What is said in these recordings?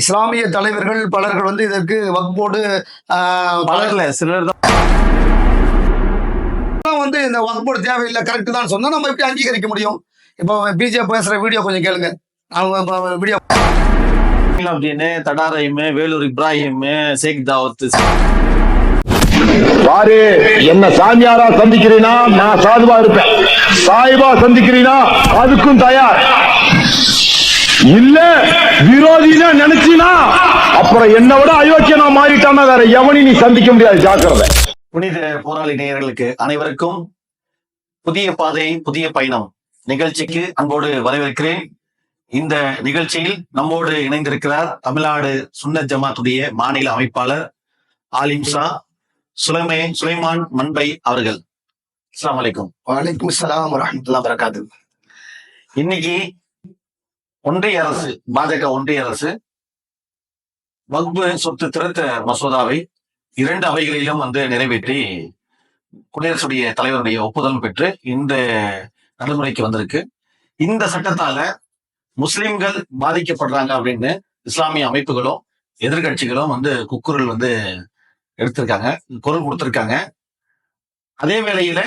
இஸ்லாமிய தலைவர்கள் பலர்கள் வந்து இதற்கு வக்போர்டு பலர்ல சிலர் தான். வந்து இந்த வக்போர்டு தேவையில்லை கரெக்ட் தான் சொன்னா நம்ம எப்படி அங்கீகரிக்க முடியும்? இப்போ பிஜேபி பேசுற வீடியோ கொஞ்சம் கேளுங்க. அவங்க வீடியோ அப்படின்னு தடாரையும் வேலூர் இப்ராஹிம் ஷேக் தாவத். பாரு என்ன சாமியாரா சந்திக்கிறீனா? நான் சாதுவா இருப்பேன். சாயிபா சந்திக்கிறீனா? அதுக்கும் தயார். இல்ல விரோதினா நினைச்சினா அப்புறம் என்ன விட அயோக்கியனா மாறிட்டானா வேற எவனையும் நீ சந்திக்க முடியாது ஜாக்கிரதை. புனித போராளி நேயர்களுக்கு அனைவருக்கும் புதிய பாதை புதிய பயணம் நிகழ்ச்சிக்கு அன்போடு வரவேற்கிறேன். இந்த நிகழ்ச்சியில் நம்மோடு இணைந்திருக்கிறார் தமிழ்நாடு சுன்னத் ஜமாத்துடைய மாநில அமைப்பாளர் ஆலிம் ஷா சுலைமே சுலைமான் மண்பை அவர்கள். அஸ்ஸலாமு அலைக்கும். வலைக்கும் சலாம் வரமத்துல்லா வரகாத்து இன்னைக்கு ஒன்றிய அரசு பாஜக ஒன்றிய அரசு வக்பு சொத்து திருத்த மசோதாவை இரண்டு அவைகளிலும் வந்து நிறைவேற்றி குடியரசுடைய தலைவருடைய ஒப்புதலும் பெற்று இந்த நடைமுறைக்கு வந்திருக்கு. இந்த சட்டத்தால முஸ்லிம்கள் பாதிக்கப்படுறாங்க அப்படின்னு இஸ்லாமிய அமைப்புகளும் எதிர்கட்சிகளும் வந்து குக்குரல் வந்து எடுத்திருக்காங்க குரல் கொடுத்திருக்காங்க. அதே வேளையில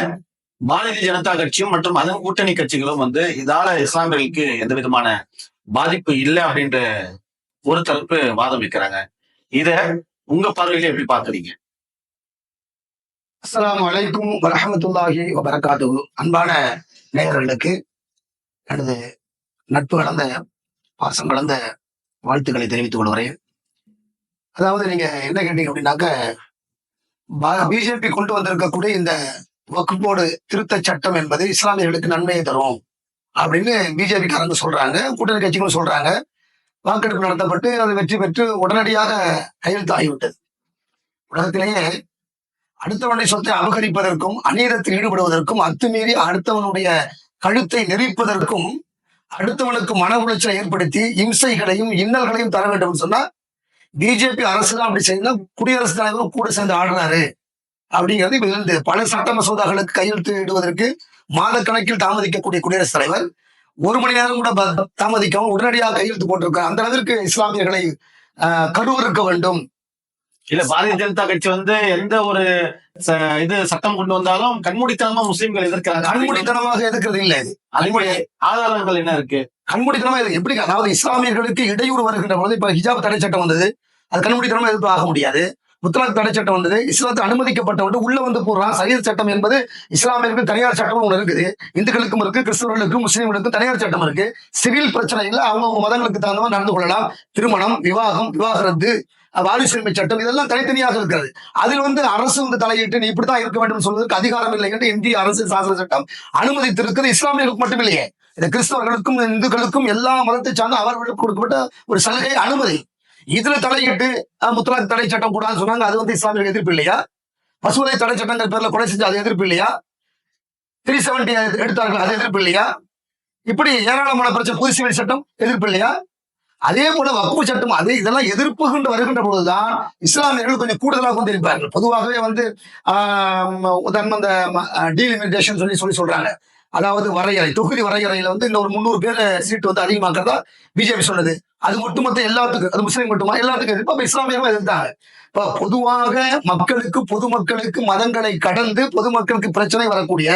பாரதிய ஜனதா கட்சியும் மற்றும் அதன் கூட்டணி கட்சிகளும் வந்து இதால இஸ்லாமியர்களுக்கு எந்த விதமான பாதிப்பு இல்லை அப்படின்ற ஒரு தரப்பு வாதம் வைக்கிறாங்க. இத உங்க பார்வையில எப்படி பாக்குறீங்க அஸ்லாம் வலைக்கும் வரமத்துல்லாஹி வரகாத்து அன்பான நேயர்களுக்கு எனது நட்பு கலந்த பாசம் கலந்த வாழ்த்துக்களை தெரிவித்துக் கொள்கிறேன். அதாவது நீங்க என்ன கேட்டீங்க அப்படின்னாக்க பிஜேபி கொண்டு வந்திருக்கக்கூடிய இந்த வக்குப்போடு திருத்த சட்டம் என்பது இஸ்லாமியர்களுக்கு நன்மையை தரும் அப்படின்னு பிஜேபி காரங்க சொல்றாங்க கூட்டணி கட்சிகளும் சொல்றாங்க. வாக்கெடுப்பு நடத்தப்பட்டு அது வெற்றி பெற்று உடனடியாக கையெழுத்து ஆகிவிட்டது. உலகத்திலேயே அடுத்தவனை சொத்தை அபகரிப்பதற்கும் அநீதத்தில் ஈடுபடுவதற்கும் அத்துமீறி அடுத்தவனுடைய கழுத்தை நெறிப்பதற்கும் அடுத்தவனுக்கு மன உளைச்சலை ஏற்படுத்தி இம்சைகளையும் இன்னல்களையும் தர வேண்டும் சொன்னா பிஜேபி அரசு தான் அப்படி செய்யணும் குடியரசுத் தலைவரும் கூட சேர்ந்து ஆடுறாரு. அப்படிங்கிறது இதுல இருந்து பல சட்ட மசோதாக்களுக்கு கையெழுத்து இடுவதற்கு மாதக்கணக்கில் தாமதிக்கக்கூடிய குடியரசுத் தலைவர். ஒரு மணி நேரம் கூட தாமதிக்காம உடனடியாக கையெழுத்து போட்டிருக்கார் அந்த அளவிற்கு இஸ்லாமியர்களை கருவறுக்க வேண்டும். இல்ல பாரதிய ஜனதா கட்சி வந்து எந்த ஒரு இது சட்டம் கொண்டு வந்தாலும் கண்மூடித்தனமா முஸ்லிம்கள் எதிர்க்கிறாங்க. கண்மூடித்தனமாக எதுக்கிறது இல்லை இது ஆதாரங்கள் என்ன இருக்கு? கண்மூடித்தனமா இது எப்படி? அதாவது இஸ்லாமியர்களுக்கு இடையூறு வருகின்ற பொழுது இப்ப ஹிஜாப் தடை சட்டம் வந்தது. அது கண்மூடித்தனமா எதிர்ப்பு ஆக முடியாது. முத்தலாக் தடை சட்டம் வந்தது இஸ்லாத்து அனுமதிக்கப்பட்டவர்கள் உள்ள வந்து போடுறான் சரியத் சட்டம் என்பது இஸ்லாமியருக்கும் தனியார் சட்டம் ஒன்று இருக்குது. இந்துக்களுக்கும் இருக்கு கிறிஸ்தவர்களுக்கும் முஸ்லீம்களுக்கும் தனியார் சட்டம் இருக்கு. சிவில் பிரச்சனைகள் அவங்கவுங்க மதங்களுக்கு தகுந்த மாதிரி நடந்து கொள்ளலாம். திருமணம் விவாகம் விவாகரத்து வாரிசுரிமை சட்டம் இதெல்லாம் தனித்தனியாக இருக்கிறது. அதில் வந்து அரசு வந்து தலையிட்டு நீ இப்படித்தான் இருக்க வேண்டும் சொல்வதற்கு அதிகாரம் இல்லை என்று இந்திய அரசு சாசன சட்டம் அனுமதித்திருக்கிறது. இஸ்லாமியர்களுக்கு மட்டும் இல்லையே இந்த கிறிஸ்தவர்களுக்கும் இந்துக்களுக்கும் எல்லா மதத்தை சார்ந்த அவர்களுக்கு கொடுக்கப்பட்ட ஒரு சலுகை அனுமதி. இதுல தலையிட்டு அஹ், முத்தலாக் தடை சட்டம் கூடாதுன்னு சொன்னாங்க. அது வந்து இஸ்லாமியர்கள் எதிர்ப்பு இல்லையா? பசுவதை தடை சட்டங்கள் பேர்ல கொலை செஞ்சு அது எதிர்ப்பு இல்லையா? த்ரீ செவன்டி எடுத்தார்கள் அது எதிர்ப்பு இல்லையா? இப்படி ஏராளமான பிரச்சனை புது சிவில் சட்டம் எதிர்ப்பு இல்லையா? அதே போல வக்குவு சட்டம் அதே இதெல்லாம் எதிர்ப்புகின்ற வருகின்ற பொழுதுதான் இஸ்லாமியர்கள் கொஞ்சம் கூடுதலாக கொண்டிருப்பார்கள். பொதுவாகவே வந்து ஆஹ், உதாரணம் இந்த டீலிமிட்டேஷன் சொல்லி சொல்லி சொல்றாங்க. அதாவது வரையறை தொகுதி வரையறையில வந்து இன்னும் ஒரு முந்நூறு பேர் சீட் வந்து அதிகமாக்குறதா பிஜேபி சொன்னது. அது ஒட்டுமொத்த எல்லாத்துக்கும் அது முஸ்லீம் மட்டுமா? எல்லாத்துக்கும். எதிர்ப்பு அப்ப எதிர்த்தாங்க இப்ப பொதுவாக மக்களுக்கு பொதுமக்களுக்கு மதங்களை கடந்து பொதுமக்களுக்கு பிரச்சனை வரக்கூடிய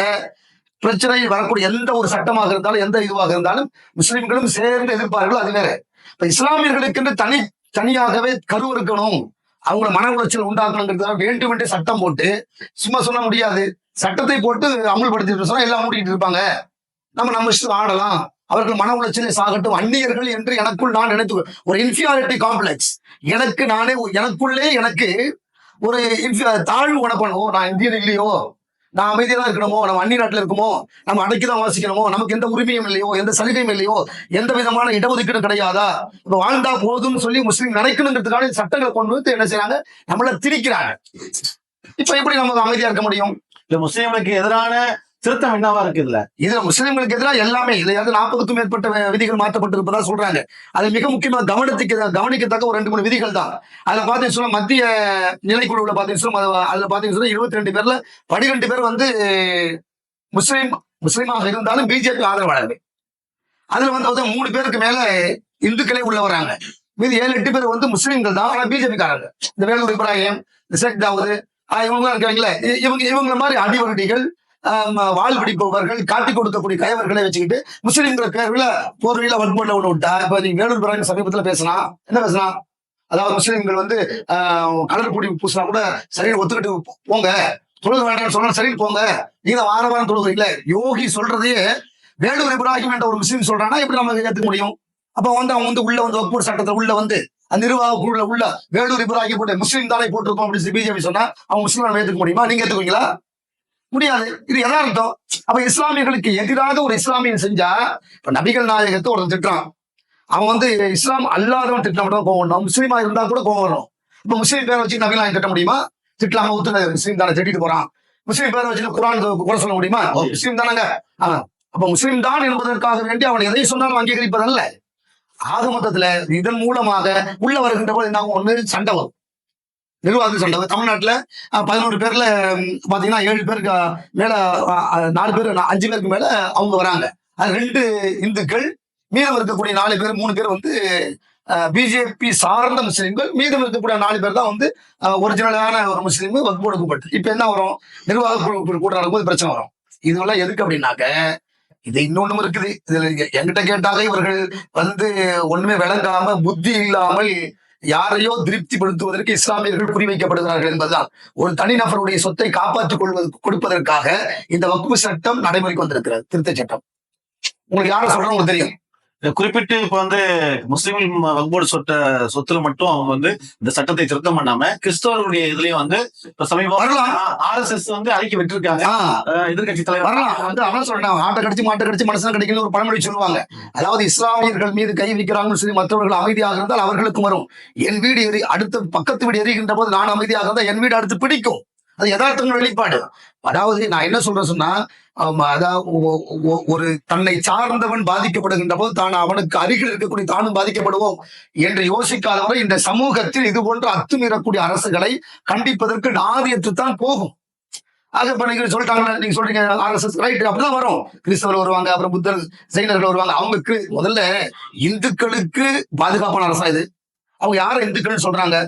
பிரச்சனை வரக்கூடிய எந்த ஒரு சட்டமாக இருந்தாலும் எந்த இதுவாக இருந்தாலும் முஸ்லீம்களும் சேர்ந்து எதிர்ப்பார்கள். அது வேற. இப்ப இஸ்லாமியர்களுக்கு என்று தனி தனியாகவே கருவறுக்கணும் அவங்கள மன உளைச்சல் உண்டாக்கணுங்கிறதுக்காக வேண்டும் என்று சட்டம் போட்டு சும்மா சொல்ல முடியாது. சட்டத்தை போட்டு அமுல்படுத்திட்டு சொன்னா எல்லாம் மூடிட்டு இருப்பாங்க. நம்ம நம்ம இஷ்டம் ஆடலாம். அவர்கள் மன உளைச்சலை சாகட்டும். அந்நியர்கள் என்று எனக்குள் நான் நினைத்து ஒரு இன்ஃபியாரிட்டி காம்ப்ளெக்ஸ் எனக்கு நானே எனக்குள்ளே எனக்கு ஒரு தாழ்வு உணப்பணும் நான் இந்தியன் இல்லையோ நான் அமைதியா தான் இருக்கணுமோ நம்ம அந்நிய நாட்டில் இருக்குமோ நம்ம அடக்கி தான் வாசிக்கணுமோ நமக்கு எந்த உரிமையும் இல்லையோ எந்த சலுகையும் இல்லையோ எந்த விதமான இடஒதுக்கீடு கிடையாதா? இப்போ வாழ்ந்தா போதும்னு சொல்லி முஸ்லீம் நினைக்கணுங்கிறதுக்கான சட்டங்களை கொண்டு வந்து என்ன செய்றாங்க? நம்மள திரிக்கிறாங்க இப்ப எப்படி நம்ம அமைதியா இருக்க முடியும்? இல்ல முஸ்லீம்களுக்கு எதிரான திருத்தம் என்னவா இருக்கு இதுல? இதுல முஸ்லிம்களுக்கு எதிராக எல்லாமே இதுல வந்து நாற்பதுக்கும் மேற்பட்ட விதிகள் மாற்றப்பட்டிருப்பதா சொல்றாங்க. அது மிக முக்கியமா கவனத்துக்கு கவனிக்கத்தக்க ஒரு ரெண்டு மூணு விதிகள் தான். அதுல பாத்தீங்கன்னா சொன்னா மத்திய நிலைக்குழுவில் பாத்தீங்கன்னா அதுல பாத்தீங்கன்னா சொன்னா இருபத்தி ரெண்டு பேர்ல பனிரெண்டு பேர் வந்து முஸ்லீம் முஸ்லீமாக இருந்தாலும் பிஜேபி ஆதரவாளர்கள். அதுல வந்து வந்து மூணு பேருக்கு மேல இந்துக்களே உள்ள வராங்க. மீதி ஏழு எட்டு பேர் வந்து முஸ்லீம்கள் தான் ஆனா பிஜேபிக்காரங்க. இந்த வேலூர் இப்ராஹிம் இந்த ஷேக் தாவூது இவங்க இருக்காங்களே இவங்க இவங்களை மாதிரி அடிவருடிகள் வாழ் பிடிப்பவர்கள் காட்டி கொடுக்கக்கூடிய கயவர்களை வச்சுக்கிட்டு முஸ்லீம்கள் பேர்ல போர்வையில வன்முறையில ஒண்ணு விட்டா இப்ப நீங்க வேலூர் பிராங்க சமீபத்துல பேசினா என்ன பேசினா? அதாவது முஸ்லீம்கள் வந்து கடற்குடி கலர் பூசினா கூட சரி ஒத்துக்கிட்டு போங்க. தொழுக வேண்டாம்னு சொன்னா சரி போங்க. நீங்க வார வாரம் தொழுகிறீங்களே யோகி சொல்றதையே வேலூர் இப்ராஹிம் என்ற ஒரு முஸ்லீம் சொல்றான்னா எப்படி நம்ம ஏற்றுக்க முடியும்? அப்ப வந்து அவங்க வந்து உள்ள வந்து வக்பூர் சட்டத்தை உள்ள வந்து அந்த நிர்வாக குழுல உள்ள வேலூர் இப்ராஹிம் போட்டு முஸ்லீம் தானே போட்டிருக்கோம் அப்படின்னு பிஜேபி சொன்னா அவங்க முஸ்லீம் ஏத்துக்க முடியுமா? நீங்க ஏத்துக்குவீங்களா? முடியாது. இது எதார்த்தம் அப்ப இஸ்லாமியர்களுக்கு எதிராக ஒரு இஸ்லாமியன் செஞ்சா இப்ப நபிகள் நாயகத்தை ஒருத்தன் திட்டுறான். அவன் வந்து இஸ்லாம் அல்லாதவன் திட்டம் மட்டும் கோவம் முஸ்லீமா இருந்தா கூட கோவம் வரும். இப்ப முஸ்லீம் பேரை வச்சு நபிகள் நாயகம் திட்ட முடியுமா? திட்டலாம ஒத்துக்க முஸ்லீம் தானே திட்டிட்டு போறான். முஸ்லீம் பேரை வச்சு குரான் குறை சொல்ல முடியுமா? முஸ்லீம் தானங்க. அப்ப முஸ்லீம் தான் என்பதற்காக வேண்டி அவன் எதை சொன்னாலும் அங்கீகரிப்பதல்ல. ஆக மொத்தத்துல இதன் மூலமாக உள்ள வருகின்ற போது என்ன ஆகும்? ஒண்ணு சண்டை வரும். நிர்வாக சண்டை தமிழ்நாட்டுல பதினோரு பேர்ல பாத்தீங்கன்னா ஏழு பேருக்கு மேல நாலு பேர் அஞ்சு பேருக்கு மேல அவங்க வராங்க. அது ரெண்டு இந்துக்கள் மீதம் இருக்கக்கூடிய நாலு பேர் மூணு பேர் வந்து பிஜேபி சார்ந்த முஸ்லீம்கள் மீதம் இருக்கக்கூடிய நாலு பேர் தான் வந்து ஒரிஜினலான ஒரு முஸ்லீம் வகுப்பு கொடுக்கப்பட்டு இப்ப என்ன வரும்? நிர்வாக குழு கூட்டம் நடக்கும்போது பிரச்சனை வரும். இதுவெல்லாம் எதுக்கு அப்படின்னாக்க இது இன்னொன்னும் இருக்குது. இதுல என்கிட்ட கேட்டாக இவர்கள் வந்து ஒண்ணுமே விளங்காம புத்தி இல்லாமல் யாரையோ திருப்திப்படுத்துவதற்கு இஸ்லாமியர்கள் குறிவைக்கப்படுகிறார்கள் என்பதுதான். ஒரு தனிநபருடைய சொத்தை காப்பாற்றிக் கொள்வது கொடுப்பதற்காக இந்த வக்குப்பு சட்டம் நடைமுறைக்கு வந்திருக்கிறது திருத்த சட்டம். உங்களுக்கு யாரும் சொல்றோம் உங்களுக்கு தெரியும்? குறிப்பிட்டு இப்ப வந்து முஸ்லீம் வக்போர்டு சொத்த சொத்துல மட்டும் அவங்க வந்து இந்த சட்டத்தை திருத்தம் பண்ணாம கிறிஸ்தவர்களுடைய இதுலயும் வந்து இப்ப சமீபம். ஆர் எஸ் எஸ் வந்து அறிக்கை விட்டுருக்காங்க. எதிர்கட்சி தலைவர் வரலாம். வந்து அதான் சொல்றேன். ஆட்டை கடிச்சு மாட்டை கடிச்சு மனுஷன் கிடைக்கணும் ஒரு பழமொழி சொல்லுவாங்க. அதாவது இஸ்லாமியர்கள் மீது கை வைக்கிறாங்கன்னு சொல்லி மற்றவர்கள் அமைதியாக இருந்தால் அவர்களுக்கும் வரும். என் வீடு எரி அடுத்த பக்கத்து வீடு எரிகின்ற போது நான் அமைதியாக இருந்தால் என் வீடு அடுத்து பிடிக்கும். அது யதார்த்தங்கள் வெளிப்பாடு. அதாவது நான் என்ன சொல்றேன் சொன்னா அதாவது ஒரு தன்னை சார்ந்தவன் பாதிக்கப்படுகின்ற போது தான் அவனுக்கு அருகில் இருக்கக்கூடிய தானும் பாதிக்கப்படுவோம் என்று யோசிக்காதவரை இந்த சமூகத்தில் இது போன்ற அத்துமீறக்கூடிய அரசுகளை கண்டிப்பதற்கு நாதியற்று தான் போகும். ஆக இப்ப நீங்க சொல்லிட்டாங்க நீங்க சொல்றீங்க ஆர்எஸ்எஸ் ரைட் அப்படிதான் வரும். கிறிஸ்தவர் வருவாங்க அப்புறம் புத்தர் ஜெயினர்கள் வருவாங்க. அவங்களுக்கு முதல்ல இந்துக்களுக்கு பாதுகாப்பான அரசா இது. அவங்க யார இந்துக்கள்னு சொல்றாங்க?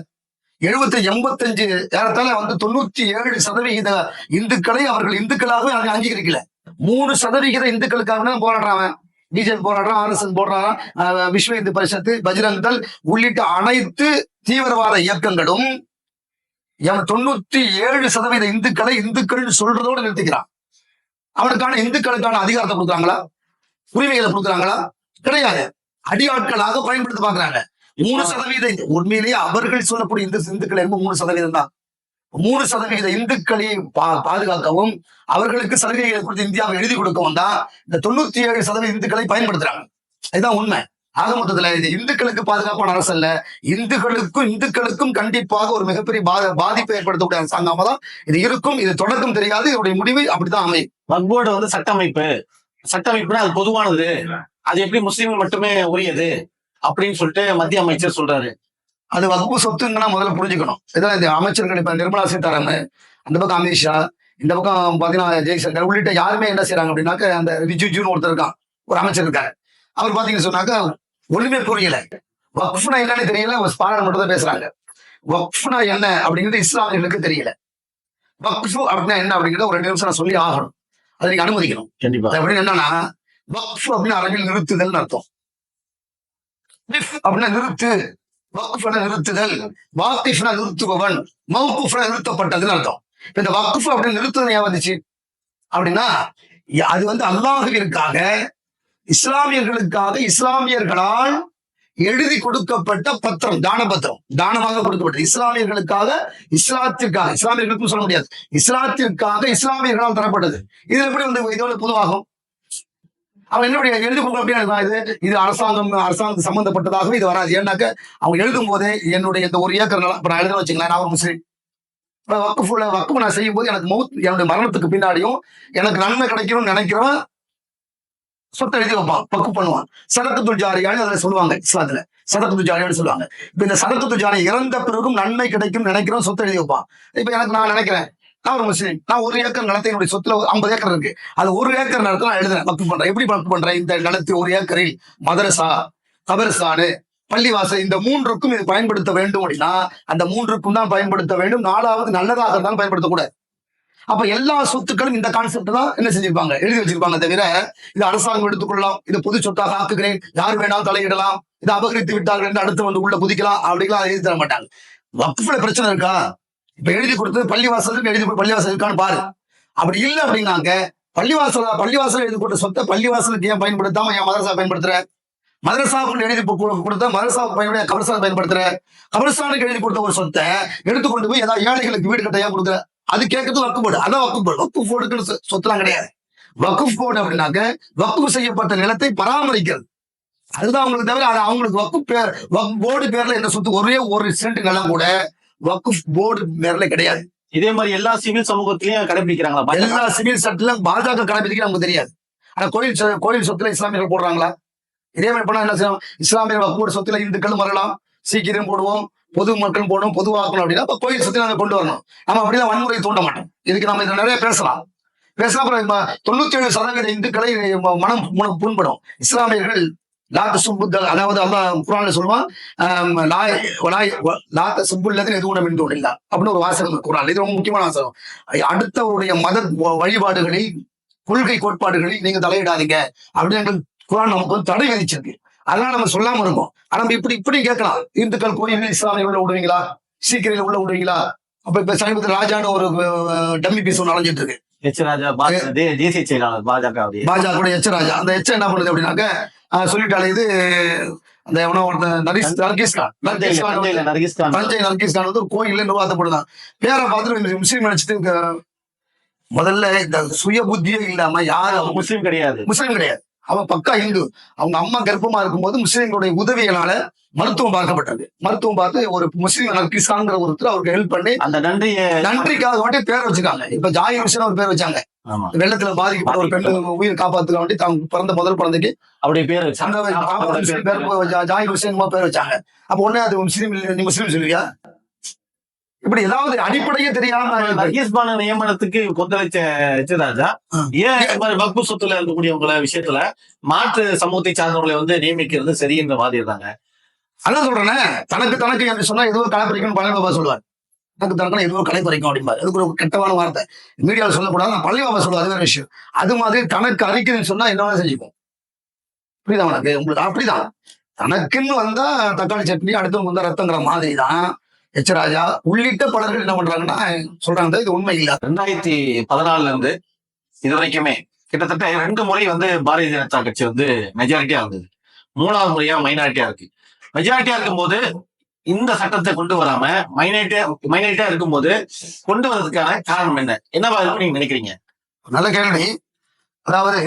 எழுபத்தி எண்பத்தஞ்சு ஏறத்தால வந்து தொண்ணூத்தி ஏழு சதவிகித இந்துக்களை அவர்கள் இந்துக்களாகவே அவங்க அங்கீகரிக்கல. மூணு சதவிகித இந்துக்களுக்காக தான் போராடுறாங்க பிஜேபி போராடுறான் ஆர்எஸ்எஸ் போராடுறான் விஸ்வ இந்து பரிஷத்து பஜ்ரங் தல் உள்ளிட்ட அனைத்து தீவிரவாத இயக்கங்களும் தொண்ணூத்தி ஏழு சதவீத இந்துக்களை இந்துக்கள் சொல்றதோடு நிறுத்திக்கிறான். அவனுக்கான இந்துக்களுக்கான அதிகாரத்தை கொடுக்குறாங்களா? உரிமைகளை கொடுக்குறாங்களா? கிடையாது. அடியாட்களாக பயன்படுத்த பாக்குறாங்க மூணு சதவீத இந்து- உண்மையிலேயே அவர்கள் சொல்லக்கூடிய இந்து இந்துக்கள் என்பது மூணு சதவீதம் தான். மூணு சதவீத இந்துக்களை பா- பாதுகாக்கவும் அவர்களுக்கு சலுகைகளை கொடுத்து இந்தியாவை எழுதி கொடுக்கவும் தான் இந்த தொண்ணூத்தி ஏழு சதவீத இந்துக்களை பயன்படுத்துறாங்க. இதுதான் உண்மை. ஆக மொத்தத்துல இது இந்துக்களுக்கு பாதுகாப்பான அரசு அல்ல. இந்துக்களுக்கும் இந்துக்களுக்கும் கண்டிப்பாக ஒரு மிகப்பெரிய பா- பாதிப்பை ஏற்படுத்தக்கூடிய அரசாங்கமா தான் இது இருக்கும் இது தொடக்கம் தெரியாது இதனுடைய முடிவு அப்படித்தான் அமையும். வக்போர்டு வந்து சட்டமைப்பு. சட்டமைப்புனா அது பொதுவானது. அது எப்படி முஸ்லீம்கள் மட்டுமே உரியது? அப்படின்னு சொல்லிட்டு மத்திய அமைச்சர் சொல்றாரு. அது வகுப்பு சொத்துங்கன்னா முதல்ல புரிஞ்சுக்கணும். இதான் இந்த அமைச்சர்கள் இப்ப நிர்மலா சீதாராமன் அந்த பக்கம் அமித்ஷா இந்த பக்கம் பாத்தீங்கன்னா ஜெய்சங்கர் உள்ளிட்ட யாருமே என்ன செய்றாங்க அப்படின்னாக்க அந்த ரிஜிஜுன்னு ஒருத்தர் இருக்கான் ஒரு அமைச்சர் இருக்காரு. அவர் பாத்தீங்கன்னு சொன்னாக்க ஒண்ணுமே புரியல. வக்ஃப்னா என்னன்னு தெரியல பாராளுமன்றம் தான் பேசுறாங்க. வக்ஃப்னா என்ன அப்படிங்கிறது இஸ்லாமியர்களுக்கு தெரியல. வக்ஃபு அப்படின்னா என்ன அப்படிங்கிறத ஒரு ரெண்டு நிமிஷம் நான் சொல்லி ஆகணும். அதை நீங்க அனுமதிக்கணும். கண்டிப்பா. அப்படின்னு என்னன்னா வக்ஃப் அப்படின்னு அரபில் நிறுத்துதல்னு அர்த்தம். அப்படின்னா நிறுத்து. வக்ஃப்னா நிறுத்துதல். வாக்கிஃப்னா நிறுத்துபவன். மௌகுஃப்னா நிறுத்தப்பட்டதுன்னு அர்த்தம். இந்த வக்குஃப் அப்படின்னு நிறுத்துதல் ஏன் வந்துச்சு? அப்படின்னா அது வந்து அல்லாஹுவிற்காக இஸ்லாமியர்களுக்காக இஸ்லாமியர்களால் எழுதி கொடுக்கப்பட்ட பத்திரம் தான பத்திரம். தானமாக கொடுக்கப்பட்டது. இஸ்லாமியர்களுக்காக இஸ்லாத்திற்காக இஸ்லாமியர்களுக்கும் சொல்ல முடியாது. இஸ்லாத்திற்காக இஸ்லாமியர்களால் தரப்பட்டது. இது எப்படி வந்து இதோட பொதுவாகும்? அவன் என்ன பண்ணி எழுதி கொடுக்க அப்படின்னு இது இது அரசாங்கம் அரசாங்கம் சம்பந்தப்பட்டதாகவே இது வராது. ஏன்னாக்க அவங்க எழுதும் போதே என்னுடைய இந்த ஒரு ஏக்கர் நிலம் இப்போ நான் எழுத வச்சுங்களேன் நான் ஒரு முஸ்லீம். இப்ப வக்குஃபுல வக்கு நான் செய்யும் போது எனக்கு மௌத் என்னுடைய மரணத்துக்கு பின்னாடியும் எனக்கு நன்மை கிடைக்கணும்னு நினைக்கிறவன் சொத்தை எழுதி வைப்பான் பக்கு பண்ணுவான். சதக்கத்துல் ஜாரியான்னு அதில் சொல்லுவாங்க இஸ்லாத்துல. சதக்கத்து ஜாரியான்னு சொல்லுவாங்க. இப்போ இந்த சதக்கத்து ஜாரி இறந்த பிறகும் நன்மை கிடைக்கும் நினைக்கிறோம் சொத்தை எழுதி வைப்பான். இப்போ எனக்கு நான் நினைக்கிறேன் நான் ஒரு முஸ்லீம் நான் ஒரு ஏக்கர் நிலத்தை என்னுடைய சொத்துல ஐம்பது ஏக்கர் இருக்கு. அது ஒரு ஏக்கர் நிலத்தை நான் எழுதுறேன். வக்கு பண்றேன். எப்படி வக்கு பண்றேன்? இந்த நிலத்தை ஒரு ஏக்கரில் மதரசா கபரஸ்தானு பள்ளிவாசல் இந்த மூன்றுக்கும் இது பயன்படுத்த வேண்டும் அப்படின்னா அந்த மூன்றுக்கும் தான் பயன்படுத்த வேண்டும். நாலாவது நல்லதாக இருந்தாலும் பயன்படுத்தக்கூடாது. அப்ப எல்லா சொத்துக்களும் இந்த கான்செப்ட் தான் என்ன செஞ்சிருப்பாங்க? எழுதி வச்சிருப்பாங்க தவிர இது அரசாங்கம் எடுத்துக்கொள்ளலாம். இது பொது சொத்தாக ஆக்குகிறேன். யார் வேணாலும் தலையிடலாம். இதை அபகரித்து விட்டார்கள் என்று அடுத்து வந்து உள்ள குதிக்கலாம். அப்படிலாம் எழுதி தர மாட்டாங்க. வக்குஃபுல பிரச்சனை இருக்கா? இப்ப எழுதி கொடுத்தது பள்ளிவாசலுக்கு எழுதி பள்ளிவாசல் இருக்கான்னு பாரு. அப்படி இல்லை அப்படின்னாங்க பள்ளிவாசல பள்ளிவாசல் எழுதி கொடுத்த சொத்தை பள்ளிவாசலுக்கு ஏன் பயன்படுத்தாம என் மதரசா பயன்படுத்துற? மதரசாவுக்கு எழுதி கொடுத்த மதரசாவுக்கு பயன்பட கபரஸ்தான் பயன்படுத்துற? கபரஸ்தானுக்கு எழுதி கொடுத்த ஒரு சொத்தை எடுத்து கொண்டு போய் ஏதாவது ஏழைகளுக்கு வீடு கட்ட ஏன் கொடுக்குற? அது கேட்கறது வக்கு போர்டு அதான் வக்கு போர்டு வக்கு போர்டுக்கு சொத்துலாம் கிடையாது. வக்குஃப் போர்டு அப்படின்னாக்க வக்கு செய்யப்பட்ட நிலத்தை பராமரிக்கிறது. அதுதான் அவங்களுக்கு தவிர அது அவங்களுக்கு வக்கு பேர் வக்கு போர்டு பேர்ல என்ன சொத்து? ஒரே ஒரு சென்ட் நிலம் கூட வக்குஃப் போர்டு பேர்ல கிடையாது. இதே மாதிரி எல்லா சிவில் சமூகத்திலயும் கடைபிடிக்கிறாங்களா? எல்லா சிவில் சட்டத்திலும் பாஜக கடைபிடிக்க நமக்கு தெரியாது. ஆனா கோயில் கோயில் சொத்துல இஸ்லாமியர்கள் போடுறாங்களா? இதே மாதிரி பண்ணா என்ன செய்யணும் இஸ்லாமியர் வக்குவோட சொத்துல இந்துக்களும் வரலாம் சீக்கிரம் போடுவோம். பொது மக்களும் போடுவோம் பொதுவாக்கணும் அப்படின்னா அப்ப கோயில் சொத்துல நாங்க கொண்டு வரணும். நம்ம அப்படிதான் வன்முறை தூண்ட மாட்டோம். இதுக்கு நம்ம இதுல நிறைய பேசலாம். பேசலாம் அப்புறம் தொண்ணூத்தி ஏழு சதவீத இந்துக்களை மனம் புண்படும். இஸ்லாமியர்கள் லாத்த சும்புத்த அதாவது அல்லாஹ் குரான்ல சொல்லுவான் ஆம், லா- வலாய் வ- லாத்த சும்புல்லது எதுவும் மின் தோணில்லா அப்படின்னு ஒரு வாசகம் குரான் இது ரொம்ப முக்கியமான வாசகம். அடுத்தவருடைய மத வழிபாடுகளில் கொள்கை கோட்பாடுகளில் நீங்க தலையிடாதீங்க அப்படின்னு எங்களுக்கு குரான் நமக்கு வந்து தடை விதிச்சிருக்கு. அதெல்லாம் நம்ம சொல்லாம இருக்கோம். ஆனா நம்ம இப்படி இப்படி கேட்கலாம். இந்துக்கள் கோயில் இஸ்லாமியர் உள்ள விடுவீங்களா? சீக்கிரம் உள்ள விடுவீங்களா? அப்ப இப்ப சமீபத்தில் ராஜான்னு ஒரு டம்மி பீஸ் ஒன்று அலைஞ்சிட்டு இருக்கு. எச் ராஜா பாஜக எச்ச ராஜா. அந்த எச்ச என்ன பண்ணுது அப்படின்னாக்க சொல்லிட்டாலே இது அந்த எவனோ ஒருத்தன் நரிஸ் நர்கிஸ் கான் நர்கிஸ் கான் நர்கிஸ் கான் தஞ்சை நர்கிஸ் கான் வந்து கோயில்ல நிர்வாகப்படுதான் பேரை பார்த்துட்டு முஸ்லீம் நினைச்சிட்டு முதல்ல இந்த சுய புத்தியே இல்லாம யாரு அவங்க முஸ்லீம் கிடையாது. முஸ்லீம் கிடையாது. அவன் பக்கா இந்து அவங்க அம்மா கர்ப்பமா இருக்கும்போது முஸ்லீம்களுடைய உதவியினால மருத்துவம் பார்க்கப்பட்டது. மருத்துவம் பார்த்து ஒரு முஸ்லீம் நர்கிஸ்கான்ங்கிற ஒருத்தர் அவருக்கு ஹெல்ப் பண்ணி அந்த நன்றியை நன்றிக்காக வேண்டி பேர் வச்சுக்காங்க இப்ப ஜாய் ஹுசேன் ஒரு பேர் வச்சாங்க. வெள்ளத்துல பாதிக்கப்பட்ட ஒரு பெண் உயிர் காப்பாத்துக்க வேண்டி தாங்க பிறந்த முதல் குழந்தைக்கு அப்படியே பேர் பேர் ஜாய் ஹுசேன் பேர் வச்சாங்க. அப்ப உடனே அது முஸ்லீம் நீ முஸ்லீம் சொல்லுவியா? இப்படி ஏதாவது அடிப்படையே தெரியாம நர்கிஸ் பானு நியமனத்துக்கு கொந்தளிச்ச ராஜா. ஏன் இந்த மாதிரி வக்பு சொத்துல இருக்கக்கூடியவங்கள விஷயத்துல மாற்று சமூகத்தை சார்ந்தவர்களை வந்து நியமிக்கிறது சரின்ற மாதிரி இருந்தாங்க. அதான் சொல்றேனே. தனக்கு தனக்கு என்று சொன்னா ஏதோ கலை பறிக்கணும் பழனி பாபா சொல்லுவார். தனக்கு தனக்கு ஏதோ கலை குறைக்கும் அப்படிம்பாரு. அதுக்கு ஒரு கெட்டவான வார்த்தை. மீடியாவில் சொல்லக்கூடாது நான் பள்ளி பாபா சொல்லுவார் அது வேற விஷயம். அது மாதிரி தனக்கு அறிக்கைன்னு சொன்னா என்ன செஞ்சுக்கும் புரியுதா உனக்கு? உங்களுக்கு அப்படிதான் தனக்குன்னு வந்தா தக்காளி சட்னி அடுத்தவங்க வந்தா ரத்தங்கிற மாதிரி தான் எச் ராஜா உள்ளிட்ட பலர்கள் என்ன பண்றாங்கன்னா சொல்றாங்க இது உண்மை இல்ல. ரெண்டாயிரத்தி பதினாலுல இருந்து இது வரைக்குமே கிட்டத்தட்ட ரெண்டு முறை வந்து பாரதிய ஜனதா கட்சி வந்து மெஜாரிட்டியா இருந்தது. மூணாவது முறையா மைனாரிட்டியா இருக்கு. மெஜாரிட்டியா இருக்கும்போது இந்த சட்டத்தை கொண்டு வராம மைனாரிட்டியா மைனாரிட்டியா இருக்கும்போது கொண்டு வரதுக்கான காரணம் என்ன? என்னவா இருக்கும் நீங்க நினைக்கிறீங்க? நல்ல கேள்வி. அதாவது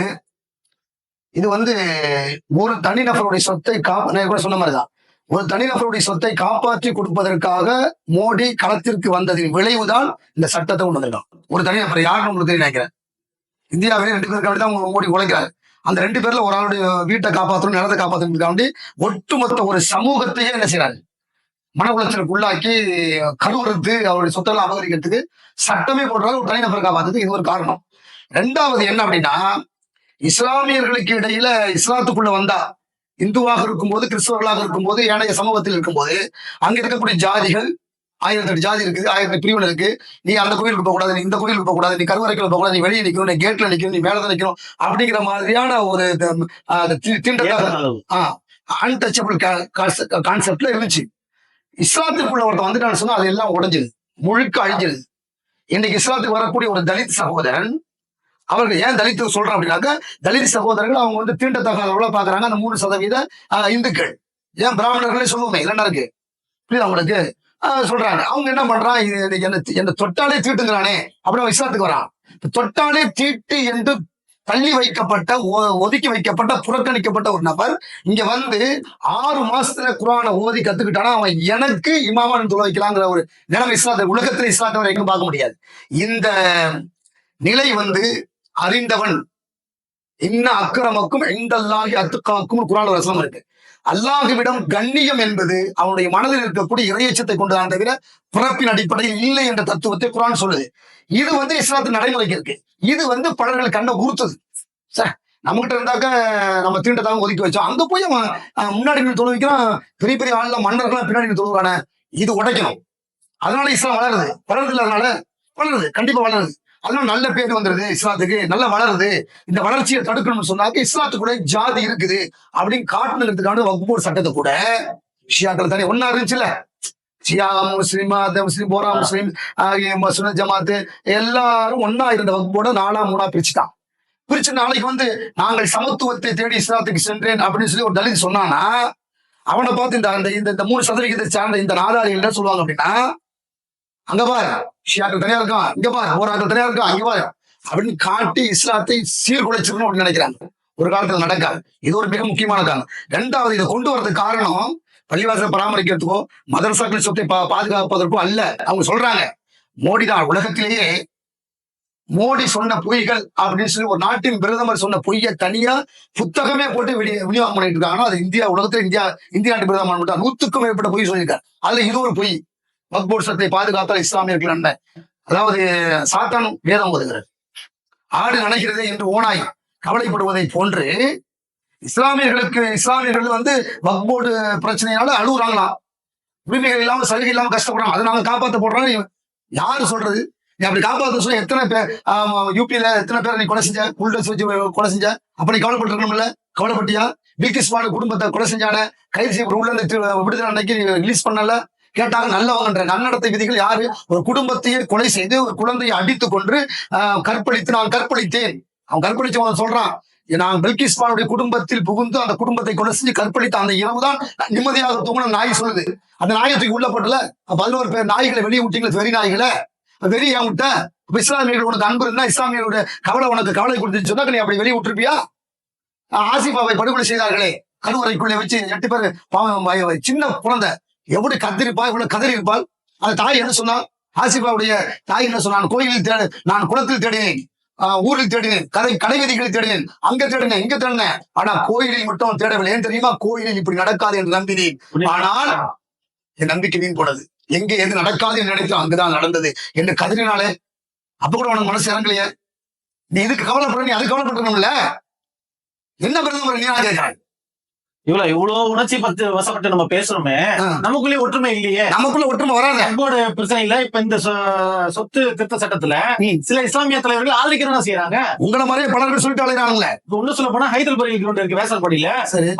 இது வந்து ஒரு தனிநபருடைய சொத்தை காப்ப கூட சொன்ன மாதிரிதான். ஒரு தனிநபருடைய சொத்தை காப்பாற்றி கொடுப்பதற்காக மோடி களத்திற்கு வந்ததின் விளைவுதான் இந்த சட்டத்தை கொண்டு வந்திருக்கான். ஒரு தனிநபர் யாருன்னு உங்களுக்கு நினைக்கிறேன்? இந்தியாவிலே ரெண்டு பேருக்கு தான் மோடி உழைக்கிறார். அந்த ரெண்டு பேர்ல ஒரு ஆளுடைய வீட்டை காப்பாற்றணும் நிலத்தை காப்பாற்றணும் ஒட்டுமொத்த ஒரு சமூகத்தையே என்ன செய்யறாரு மன உளைச்சலுக்கு உள்ளாக்கி கருவுறுத்து அவருடைய சொத்தெல்லாம் அபகரிக்கிறதுக்கு சட்டமே போடுறாரு ஒரு தனிநபர் காப்பாத்துறதுக்கு இது ஒரு காரணம். ரெண்டாவது என்ன அப்படின்னா இஸ்லாமியர்களுக்கு இடையில இஸ்லாத்துக்குள்ள வந்தா இந்துவாக இருக்கும்போது கிறிஸ்தவர்களாக இருக்கும்போது ஏனைய சமூகத்தில் இருக்கும்போது அங்க இருக்கக்கூடிய ஜாதிகள் ஆயிரத்தி எட்டு ஜாதி இருக்குது ஆயிரத்தி பிரிவினர் இருக்கு. நீ அந்த கோயிலுக்கு போக கூடாது நீ இந்த கோயிலுக்கு போக கூடாது நீ கருவறைக்குள்ள போக கூடாது நீ வெளியே நிக்கணும் நீ கேட்ல நிக்கணும் நீ மேலதான் நிக்கணும் அப்படிங்கிற மாதிரியான ஒரு தீண்டத்தாக அன்டச்சபிள் கான்செப்ட்ல இருந்துச்சு. இஸ்லாத்துக்குள்ள ஒருத்தன் வந்துட்டான்னு சொன்னா அது எல்லாம் உடைஞ்சுது முழுக்க அழிஞ்சிருது. இன்னைக்கு இஸ்லாத்துக்கு வரக்கூடிய ஒரு தலித் சகோதரன் அவர்கள் ஏன் தலித்து சொல்றோம் அப்படின்னாக்க தலித் சகோதரர்கள் அவங்க வந்து தீண்டத்தகாதவர்களா பாக்குறாங்க அந்த மூணு சதவீத இந்துக்கள். ஏன் பிராமணர்களே சொல்லுவோமே இல்லைன்னா இருக்கு. புரியுதா உங்களுக்கு? ஆஹ், சொல்றாங்க. அவங்க என்ன பண்றான்? என்ன தொட்டாலே தீட்டுங்கிறானே அப்படி அவன் இஸ்லாத்துக்கு வரான். தொட்டாலே தீட்டு என்று தள்ளி வைக்கப்பட்ட ஒ- ஒதுக்கி வைக்கப்பட்ட புறக்கணிக்கப்பட்ட ஒரு நபர் இங்க வந்து ஆறு மாசத்துல குரானை ஓதி கத்துக்கிட்டானா? அவன் எனக்கு இமாமன் துளை வைக்கலாங்கிற ஒரு நிலைமை இஸ்லாத்தை உலகத்துல இஸ்லாத்தவர் எங்கும் பார்க்க முடியாது. இந்த நிலை வந்து அறிந்தவன் இன்ன அக்கிரமக்கும் எங்கல்லாகி அத்துக்காக்கும் குரான் ரசம் இருக்கு. அல்லாஹுவிடம் கண்ணியம் என்பது அவனுடைய மனதில் இருக்கக்கூடிய இறையச்சத்தை கொண்டுதான் தவிர பிறப்பின் அடிப்படையில் இல்லை என்ற தத்துவத்தை குரான் சொல்லுது. இது வந்து இஸ்லாத்து நடைமுறைக்கு இருக்கு. இது வந்து பலர்கள் கண்ணை உறுத்துது சார் நம்மகிட்ட இருந்தாக்க நம்ம தீண்டதாக ஒதுக்கி வச்சோம். அங்க போய் அவன் முன்னாடி நின்று தொழுவிக்கிறான் பெரிய பெரிய ஆள்ல மன்னர்கள்லாம் பின்னாடி நின்று தொழுவானே இது உடைக்கணும். அதனால இஸ்லாம் வளருது. வளருது இல்ல அதனால வளருது. கண்டிப்பா வளருது. அதனால நல்ல பேர் வந்துருது இஸ்லாத்துக்கு நல்லா வளருது. இந்த வளர்ச்சியை தடுக்கணும்னு சொன்னாக்க இஸ்லாத்துக்கு கூட ஜாதி இருக்குது அப்படின்னு காட்டணுங்கிறதுக்கான ஒரு சட்டத்தை கூட ஷியாக்கள் தானே ஒன்னா இருந்துச்சுல்ல. ஷியா முஸ்லீம் முஸ்லீம் போரா முஸ்லீம் ஆகிய மசூன ஜமாத்து எல்லாரும் ஒன்னா இருந்த வகுப்போட நாலா மூணா பிரிச்சுட்டான். பிரிச்சு நாளைக்கு வந்து நாங்கள் சமத்துவத்தை தேடி இஸ்லாத்துக்கு சென்றேன் அப்படின்னு சொல்லி ஒரு தலித் சொன்னானா அவனை பார்த்து இந்த அந்த இந்த இந்த மூணு சதவிகிதத்தை சார்ந்த இந்த நாதாரிகள் என்ன சொல்லுவாங்க அப்படின்னா அங்க பாரு. ஷியாக்கள் தனியா இருக்கான் இங்க பாரு. போராக்கள் தனியா இருக்கான் அங்க பாரு. அப்படின்னு காட்டி இஸ்லாத்தை சீர்குலைச்சிடணும் அப்படின்னு நினைக்கிறாங்க. ஒரு காலத்துல நடக்காது. இது ஒரு மிக முக்கியமான காரணம். ரெண்டாவது இதை கொண்டு வரதுக்கு காரணம் பள்ளிவாசலை பராமரிக்கிறதுக்கோ மதரசாக்கள் சொத்தை பா பாதுகாப்பதற்கோ அல்ல. அவங்க சொல்றாங்க மோடி தான் உலகத்திலேயே மோடி சொன்ன பொய்கள் அப்படின்னு சொல்லி ஒரு நாட்டின் பிரதமர் சொன்ன பொய்யை தனியா புத்தகமே போட்டு விடி விநியோகம் பண்ணிட்டு இருக்காங்க. ஆனா அது இந்தியா உலகத்துல இந்தியா இந்திய நாட்டு பிரதமர் மட்டும் நூத்துக்கும் மேற்பட்ட பொய் சொல்லியிருக்காரு. அதுல இது ஒரு பொய். வக்போர்ட் சட்டத்தை பாதுகாத்தால் இஸ்லாமியர்கள் என்ன? அதாவது சாத்தான் வேதம் ஓதுகிறது ஆடு நினைக்கிறதே என்று ஓனாய் கவலைப்படுவதை போன்று இஸ்லாமியர்களுக்கு இஸ்லாமியர்கள் வந்து வக்போர்டு பிரச்சனையால அழுகுறாங்களாம் உரிமைகள் இல்லாம சலுகை இல்லாம கஷ்டப்படுறாங்க. அதை நாங்க காப்பாற்ற போடுறோம் யாரு சொல்றது? நீ அப்படி காப்பாற்ற சொல்ல எத்தனை பேர் யூபியில எத்தனை பேர் நீ கொலை செஞ்ச? புல்டஸ் வச்சு கொலை செஞ்ச? அப்ப நீ கவலைப்பட்டிருக்கணும்ல? கவலைப்பட்டியா? பில்கிஸ்மான குடும்பத்தை கொலை செஞ்சான? கைது செய்ய உள்ள இருந்து விடுதலை அன்னைக்கு ரிலீஸ் பண்ணல? கேட்டாங்க நல்லவங்கன்ற. நன்னடத்தை விதிகள் யாரு? ஒரு குடும்பத்தையே கொலை செய்து ஒரு குழந்தையை அடித்து கொன்று ஆஹ், கற்பழித்து நான் கற்பழித்தேன். அவன் கற்பழிச்சவன் சொல்றான் நான் பில்கிஸ்மானுடைய குடும்பத்தில் புகுந்து அந்த குடும்பத்தை கொலை செஞ்சு கற்பழித்த அந்த இரவு தான் நிம்மதியாக தூங்கின நாய் சொல்லுது. அந்த நாயத்துக்கு உள்ளப்படல பதினோரு பேர் நாய்களை வெளியே விட்டீங்களா வெறி நாய்களை? வெறி ஏன் விட்ட? இஸ்லாமியர்கள் உனக்கு அன்பு இருந்தா இஸ்லாமியர்களுடைய கவலை உனக்கு கவலை கொடுத்துன்னு சொன்னா நீ அப்படி வெளியே விட்டுருப்பியா? ஆஹ் ஆசிஃபாவை படுகொலை செய்தார்களே. கருவறைக்குள்ளே வச்சு எட்டு பேர் பாவம் சின்ன குழந்தை. எப்படி கத்திருப்பா இவ்வளவு கதறி இருப்பாள்? அந்த தாய் என்ன சொன்னா? ஆசிஃபாவுடைய தாய் என்ன சொன்னான் கோயிலில் தேடு நான் குளத்தில் தேடினேன். ஊரில் தேடினேன். கடை கடை வீதிகளில் தேடினேன். அங்க தேடினேன் இங்க தேடினேன். ஆனா கோயிலில் மட்டும் தேடவில்லை. ஏன் தெரியுமா? கோயிலில் இப்படி நடக்காது என்று நம்பினேன். ஆனால் என் நம்பிக்கை வீண் போனது. எங்க எது நடக்காது என்று நினைத்தோம் அங்குதான் நடந்தது. என்று கதறினாலே அப்ப கூட உனக்கு மனசு இறங்கலையே? நீ இதுக்கு கவலைப்பட நீ அது கவலைப்பட்டுக்கணும்ல? என்ன பிரதமர் நீ நான் கேட்கிறேன் இவ்வளவு இவ்வளவு உணர்ச்சி பத்து வசப்பட்டு நம்ம பேசுறோமே. நமக்குள்ளே ஒற்றுமை இல்லையே. நமக்குள்ள ஒற்றுமை வராத. அன்போட பிரச்சனையில இப்ப இந்த சொத்து திருத்த சட்டத்துல. சில இஸ்லாமிய தலைவர்கள் ஆதரிக்கிறதா செய்யறாங்க உங்களை மாதிரியே பலர்கள் சொல்லிட்டு அலைகிறாங்களே இன்னும் சொல்ல போனா ஹைதல்பரி கிரவுண்ட் இருக்கு வேசல்படியில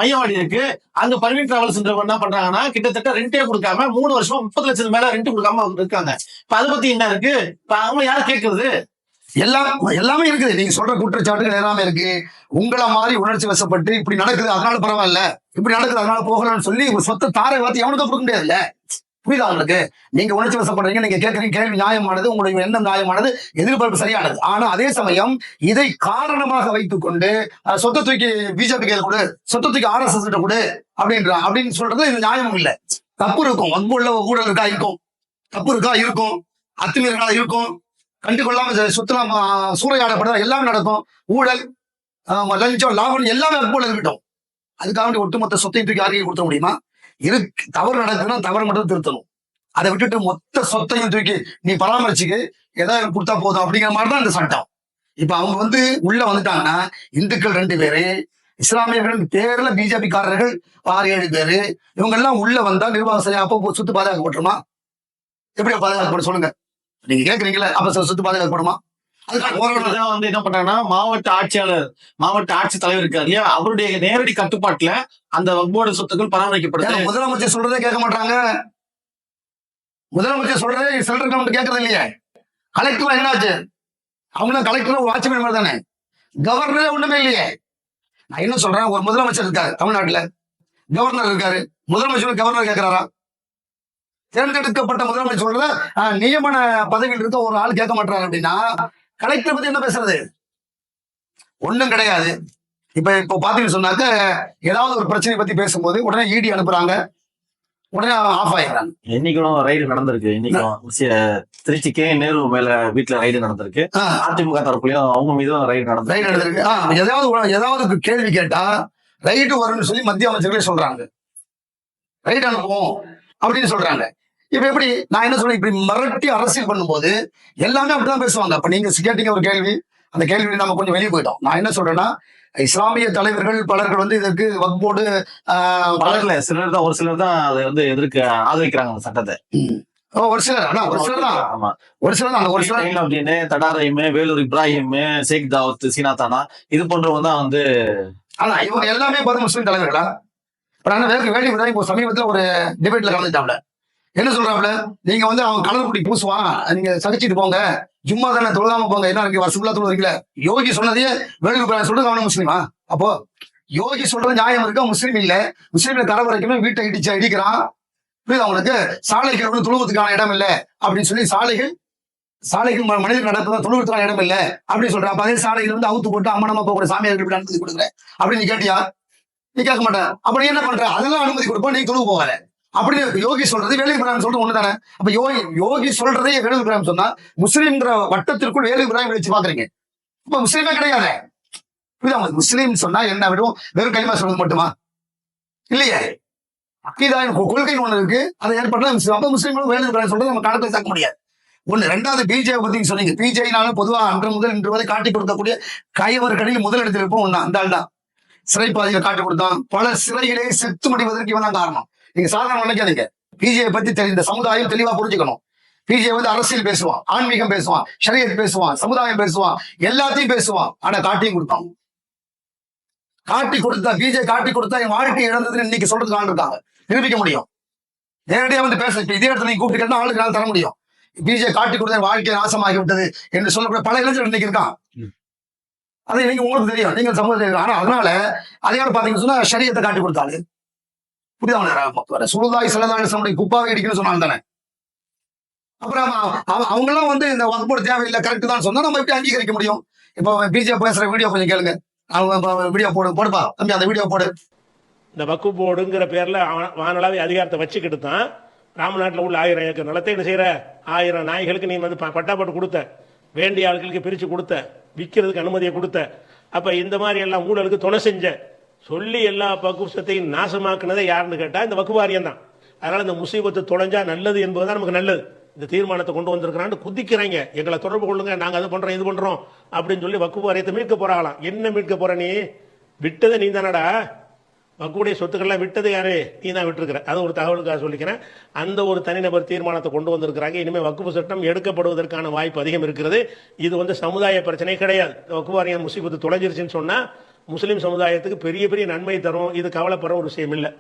மையவாடி இருக்கு. அங்க பர்வீன் டிராவல்ஸ் என்ன பண்றாங்கன்னா கிட்டத்தட்ட ரெண்டே கொடுக்காம மூணு வருஷமா முப்பது லட்சம் மேல ரெண்ட் கொடுக்காம இருக்காங்க. இப்ப அதை பத்தி என்ன இருக்கு? இப்ப அவங்க யார் கேக்குறது? எல்லாம் எல்லாமே இருக்குது. நீங்க சொல்ற குற்றச்சாட்டுகள் எல்லாமே இருக்கு. உங்களை மாதிரி உணர்ச்சி வசப்பட்டு இப்படி நடக்குது அதனால பரவாயில்ல. இப்படி நடக்குது அதனால போகலாம்னு சொல்லி உங்க சொத்தை தாரை வார்த்தை எவனுக்கும் கொடுக்க முடியாதுல்ல? புரியுதா உங்களுக்கு? நீங்க உணர்ச்சி வசப்படுறீங்க நீங்க கேட்கறீங்க கேள்வி நியாயமானது உங்களுடைய எண்ணம் நியாயமானது எதிர்பார்ப்பு சரியானது. ஆனா அதே சமயம் இதை காரணமாக வைத்துக் கொண்டு சொத்தை தூக்கி பிஜேபி கையில் கொடு சொத்தை தூக்கி ஆர்எஸ்எஸ் கிட்ட கொடு அப்படின்ற அப்படின்னு சொல்றது இது நியாயமும் இல்லை. தப்பு இருக்கும். வன்பு உள்ள ஊழல் இருக்கா இருக்கும். தப்பு இருக்கா இருக்கும். அத்துமீறலா இருக்கும். கண்டுகொள்ளாம சுத்தலாம் சூறையாடப்படுற எல்லாமே நடக்கும். ஊழல் லஞ்சம் லாபம் எல்லாமே போல இருக்கட்டும். அதுக்காக வேண்டிய ஒட்டுமொத்த சொத்தையும் தூக்கி அறிக்கை கொடுத்த முடியுமா? இருக்கு தவறு நடக்குதுன்னா தவறு மட்டும் திருத்தணும். அதை விட்டுட்டு மொத்த சொத்தையும் தூக்கி நீ பராமரிச்சுக்கு ஏதாவது கொடுத்தா போதும் அப்படிங்கிற மாதிரி தான் இந்த சட்டம். இப்ப அவங்க வந்து உள்ள வந்துட்டாங்கன்னா இந்துக்கள் ரெண்டு பேரு இஸ்லாமியர்கள் பேர்ல பிஜேபி காரர்கள் ஆறு ஏழு பேரு. இவங்க எல்லாம் உள்ள வந்தா நிர்வாகம் சரியா அப்போ சொத்து பாதுகாக்கப்பட்டுருமா? எப்படி பாதுகாக்கப்படும் சொல்லுங்க. நீங்க கேக்குறீங்களா அப்ப சில சுத்து பாதுகாப்பு அதுக்கான வந்து என்ன பண்றாங்கன்னா மாவட்ட ஆட்சியாளர் மாவட்ட ஆட்சி தலைவர் இருக்காரு இல்லையா? அவருடைய நேரடி கட்டுப்பாட்டுல அந்த வக்போர்டு சொத்துக்கள் பராமரிக்கப்படுது. முதலமைச்சர் சொல்றதே கேட்க மாட்டாங்க முதலமைச்சர் சொல்றதே செல்டர் கவர்மெண்ட் கேட்கறது இல்லையா? கலெக்டர் என்னாச்சு? அவங்களும் கலெக்டர் வாட்ச்மேன் மாதிரி தானே? கவர்னரே ஒண்ணுமே இல்லையே? நான் என்ன சொல்றேன் ஒரு முதலமைச்சர் இருக்காரு தமிழ்நாட்டுல. கவர்னர் இருக்காரு. முதலமைச்சர் கவர்னர் கேட்கிறாரா தேர்ந்தெடுக்கப்பட்ட முதலமைச்சர் சொல்றத நியமன பதவியில் இருக்க ஒரு ஆள் கேட்க மாட்டாரு அப்படின்னா கலெக்டர் பத்தி என்ன பேசுறது? ஒண்ணும் கிடையாது. இப்ப இப்போ பாத்தீங்கன்னு சொன்னாக்க ஏதாவது ஒரு பிரச்சனை பத்தி பேசும்போது உடனே இடி அனுப்புறாங்க. உடனே ஆஃப் ஆயிடுறாங்க. இன்னைக்கும் ரைடு நடந்திருக்கு. இன்னைக்கும் திருச்சி கே. நேரு மேல வீட்டுல ரைடு நடந்திருக்கு. அதிமுக தரப்புலயும் அவங்க மீதும் ரைடு ரைட் நடந்திருக்கு. ஏதாவது ஏதாவது கேள்வி கேட்டா ரைட்டு வரும்னு சொல்லி மத்திய அமைச்சர்களே சொல்றாங்க. ரைட் அனுப்புவோம். அப்படின்னு சொல்றாங்க. இப்ப எப்படி? நான் என்ன சொல்றேன்? இப்படி மிரட்டி அரசியல் பண்ணும்போது எல்லாமே அப்படிதான் பேசுவாங்க. அப்ப நீங்க கேட்டீங்க ஒரு கேள்வி. அந்த கேள்வி நம்ம கொஞ்சம் வெளியே போயிட்டோம். நான் என்ன சொல்றேன்னா இஸ்லாமிய தலைவர்கள் பலர்கள் வந்து இதற்கு வக்போர்டு பலர்ல சிலர் தான் ஒரு சிலர் தான் அதை வந்து எதிர்க்க ஆதரிக்கிறாங்க அந்த சட்டத்தை. ஓ, ஒரு சிலர். அதான் ஒரு சிலர் தான். ஆமா. ஒரு சிலர் தான். அந்த ஒரு சிலர். அப்படின்னு தடாரையுமே வேலூர் இப்ராஹிம் ஷேக் தாவத் சீனாத்தானா இது போன்றவங்க தான் வந்து ஆனா இவங்க எல்லாமே பார்த்து முஸ்லீம் தலைவர்களா? வேறு விதா இப்போ சமீபத்துல ஒரு டிபேட்ல கலந்துட்டாப்ல என்ன சொல்றாப்ல நீங்க வந்து அவன் கலர் குடி பூசுவான் நீங்க சகிச்சிட்டு போங்க. சும்மா தானே தொழுகாம போங்க. என்ன இருக்கு? வருஷம் தொழுகிறீங்களா யோகி சொன்னதையே வேலூர் இப்ராஹிம் சொல்றது அவன முஸ்லீமா? அப்போ யோகி சொல்றது நியாயம் இருக்கா? முஸ்லீம் இல்ல. முஸ்லீம்ல கரை வரைக்கும் வீட்டை இடிச்சு அடிக்கிறான். புரியுது அவங்களுக்கு சாலைகள் வந்து இடம் இல்லை. அப்படின்னு சொல்லி சாலைகள் சாலைகள் மனிதர் நடப்பதான் தொழுவதுக்கான இடம் இல்லை. அப்படின்னு சொல்றான். அப்ப அதே சாலைகள் வந்து அவுத்து போட்டு அம்மனமா போகிற சாமியார்கள் இப்படி அனுமதி கொடுக்குறேன். அப்படின்னு நீ கேட்டியா? நீ கேட்க மாட்டேன் அப்ப நீ என்ன பண்ற? அதெல்லாம் அனுமதி கொடுப்போம் நீ தொழுவு போகல அப்படின்னு யோகி சொல்றது வேலை இப்ராஹிம் சொல்றது ஒண்ணுதானே? அப்ப யோகி யோகி சொல்றதே வேலு இப்ராஹிம் சொன்னா முஸ்லீம்ங்கிற வட்டத்திற்குள் வேலு இப்ராஹிம் வச்சு பாக்குறீங்க. இப்ப முஸ்லீமே கிடையாது. புரியுதா முஸ்லீம் சொன்னா என்ன வெறும் வெறும் கைமா சொல்றது மட்டுமா? இல்லையே. அக்கீதாயின் கொள்கை ஒண்ணு இருக்கு. அதை ஏற்பட்டா முஸ்லீம். அப்ப முஸ்லீம்களும் வேலு இப்ராஹிம் சொல்றது நம்ம கணக்கில் சேர்க்க முடியாது. ஒண்ணு. ரெண்டாவது பிஜே பத்தி சொன்னீங்க. பிஜேனாலும் பொதுவா அன்று முதல் இன்று வரை காட்டி கொடுக்கக்கூடிய கையவர்களில் முதல் இடத்தில் இருப்போம் ஒண்ணு அந்த ஆள் தான் சிறைப்பாதையில காட்டி கொடுத்தான். பல சிறைகளே செத்து முடிவதற்கு இவன் தான் காரணம். நீங்க சாதாரண நினைக்காதீங்க. பிஜே பத்தி தெரிந்த சமுதாயம் தெளிவா புரிஞ்சுக்கணும். பிஜே வந்து அரசியல் பேசுவான் ஆன்மீகம் பேசுவான் ஷரியத் பேசுவான் சமுதாயம் பேசுவான் எல்லாத்தையும் பேசுவான். ஆனா காட்டியும் கொடுத்தான். காட்டி கொடுத்தா பிஜே காட்டி கொடுத்தா என் வாழ்க்கை இழந்ததுன்னு இன்னைக்கு சொல்றதுக்கு ஆள் இருக்காங்க. நிரூபிக்க முடியும். நேரடியா வந்து பேச இதே இடத்துல நீங்க கூப்பிட்டு ஆளுக்கு நான் தர முடியும். பிஜே காட்டி கொடுத்த என் வாழ்க்கை நாசமாகி விட்டது என்று சொல்லக்கூடிய பல இளைஞர்கள் இன்னைக்கு இருக்கான் அது நீங்க உங்களுக்கு தெரியும். நீங்க சமூகத்தில் ஆனா அதனால அதையோட பாத்தீங்கன்னு சொன்னா ஷரியத்தை காட்டி கொடுத்தாரு புரியுதா சுருதாய் சிலதாய் குப்பாவை அடிக்கணும்னு சொன்னாங்க தானே. அப்புறம் அவ- அவ- அவங்க எல்லாம் வந்து இந்த வகுப்போட தேவையில்லை கரெக்ட் தான் சொன்னா நம்ம எப்படி அங்கீகரிக்க முடியும்? இப்போ பிஜே பேசுற வீடியோ கொஞ்சம் கேளுங்க. அவங்க வீடியோ போடு போடுப்பா. தம்பி அந்த வீடியோ போடு. இந்த வக்கு போர்டுங்கிற பேர்ல அவன் வானளாவிய அதிகாரத்தை வச்சுக்கிட்டு தான் ராமநாட்டில் உள்ள ஆயிரம் ஏக்கர் நிலத்தை என்ன செய்யற? ஆயிரம் நாய்களுக்கு நீ வந்து ப- பட்டா போட்டு கொடுத்த. வேண்டிய ஆட்களுக்கு பிரிச்சு கொடுத்த. விற்கிறதுக்கு அனுமதியை கொடுத்த. அப்ப இந்த மாதிரி எல்லாம் ஊழலுக்கு துணை செஞ்ச சொல்லி எல்லா பக்குவத்தையும் நாசமாக்குனதே யாருன்னு கேட்டா இந்த வக்குவாரியம் தான். அதனால இந்த முசீபத்து தொலைஞ்சா நல்லது என்பதுதான் நமக்கு நல்லது. இந்த தீர்மானத்தை கொண்டு வந்திருக்கிறான்னு குதிக்கிறாங்க. எங்களை தொடர்பு கொள்ளுங்க நாங்க அதை பண்றோம் இது பண்றோம் அப்படின்னு சொல்லி வக்குவாரியத்தை மீட்க போறாங்களாம் என்ன மீட்க போற நீ? விட்டதை நீ தானடா? வக்குடைய சொத்துக்கள்லாம் விட்டது யாரு? நீ தான் விட்டுருக்கிற. அது ஒரு தகவலுக்காக சொல்லிக்கிறேன். அந்த ஒரு தனிநபர் தீர்மானத்தை கொண்டு வந்திருக்கிறாங்க. இனிமேல் வக்குப்பு சட்டம் எடுக்கப்படுவதற்கான வாய்ப்பு அதிகம் இருக்கிறது. இது வந்து சமுதாய பிரச்சனை கிடையாது. வக்குவாரியம் முசிபத்து முசீபத்து தொலைஞ்சிருச்சுன்னு சொன்னால் முஸ்லீம் சமுதாயத்துக்கு பெரிய பெரிய நன்மை தரும். இது கவலைப்படுற ஒரு விஷயம் இல்லை